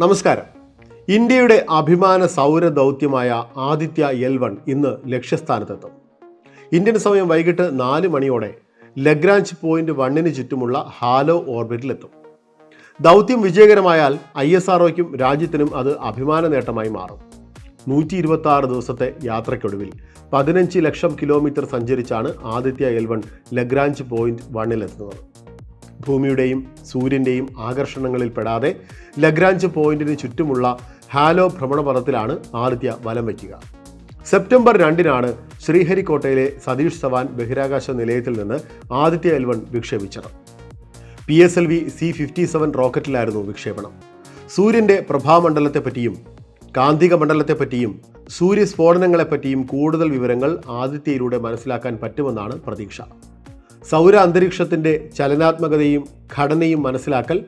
നമസ്കാരം. ഇന്ത്യയുടെ അഭിമാന സൗര ദൗത്യമായ ആദിത്യ എൽ വൺ ഇന്ന് ലക്ഷ്യസ്ഥാനത്തെത്തും. ഇന്ത്യൻ സമയം വൈകിട്ട് നാല് മണിയോടെ ലഗ്രാഞ്ച് പോയിന്റ് വണ്ണിന് ചുറ്റുമുള്ള ഹാലോ ഓർബിറ്റിലെത്തും. ദൗത്യം വിജയകരമായാൽ ഐ എസ് ആർഒയ്ക്കും രാജ്യത്തിനും അത് അഭിമാന നേട്ടമായി മാറും. നൂറ്റി ഇരുപത്തി ആറ് ദിവസത്തെ യാത്രയ്ക്കൊടുവിൽ പതിനഞ്ച് ലക്ഷം kilometre സഞ്ചരിച്ചാണ് Aditya L one Lagrange point വണ്ണിലെത്തുന്നത്. ഭൂമിയുടെയും സൂര്യന്റെയും ആകർഷണങ്ങളിൽ പെടാതെ ലഗ്രാഞ്ച് പോയിന്റിന് ചുറ്റുമുള്ള ഹാലോ ഭ്രമണപഥത്തിലാണ് ആദിത്യ വലം വയ്ക്കുക. സെപ്റ്റംബർ രണ്ടിനാണ് ശ്രീഹരിക്കോട്ടയിലെ സതീഷ് സവാൻ ബഹിരാകാശ നിലയത്തിൽ നിന്ന് Aditya L one വിക്ഷേപിച്ചത്. P S L V C fifty seven റോക്കറ്റിലായിരുന്നു വിക്ഷേപണം. സൂര്യന്റെ പ്രഭാമണ്ഡലത്തെപ്പറ്റിയും കാന്തിക മണ്ഡലത്തെപ്പറ്റിയും സൂര്യസ്ഫോടനങ്ങളെപ്പറ്റിയും കൂടുതൽ വിവരങ്ങൾ ആദിത്യയിലൂടെ മനസ്സിലാക്കാൻ പറ്റുമെന്നാണ് പ്രതീക്ഷ. സൗര അന്തരീക്ഷത്തിന്റെ ചലനാത്മകതയും ഘടനയും മനസ്സിലാക്കൽ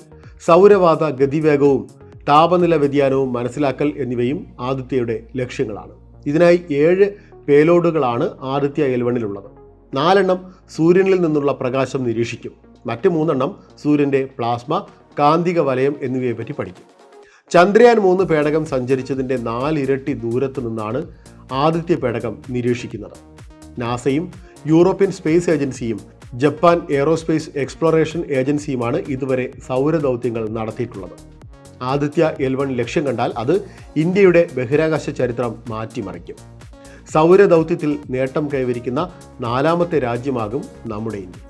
സൗരവാത ഗതിവേഗവും താപനില വ്യതിയാനവും മനസ്സിലാക്കൽ എന്നിവയും ആദിത്യയുടെ ലക്ഷ്യങ്ങളാണ്. ഇതിനായി ഏഴ് പേലോഡുകളാണ് ആദിത്യ എൽവണിലുള്ളത്. നാലെണ്ണം സൂര്യനിൽ നിന്നുള്ള പ്രകാശം നിരീക്ഷിക്കും. മറ്റ് മൂന്നെണ്ണം സൂര്യന്റെ പ്ലാസ്മ കാന്തിക വലയം എന്നിവയെപ്പറ്റി പഠിക്കും. ചന്ദ്രയാൻ മൂന്ന് പേടകം സഞ്ചരിച്ചതിന്റെ നാലിരട്ടി ദൂരത്ത് നിന്നാണ് ആദിത്യ പേടകം നിരീക്ഷിക്കുന്നത്. നാസയും യൂറോപ്യൻ സ്പേസ് ഏജൻസിയും ജപ്പാൻ എയ്റോസ്പേസ് എക്സ്പ്ലോറേഷൻ ഏജൻസിയുമാണ് ഇതുവരെ സൗരദൗത്യങ്ങൾ നടത്തിയിട്ടുള്ളത്. ആദിത്യ എൽ വൺ ലക്ഷ്യം കണ്ടാൽ അത് ഇന്ത്യയുടെ ബഹിരാകാശ ചരിത്രം മാറ്റിമറിക്കും. സൗരദൗത്യത്തിൽ നേട്ടം കൈവരിക്കുന്ന നാലാമത്തെ രാജ്യമാകും നമ്മുടെ ഇന്ത്യ.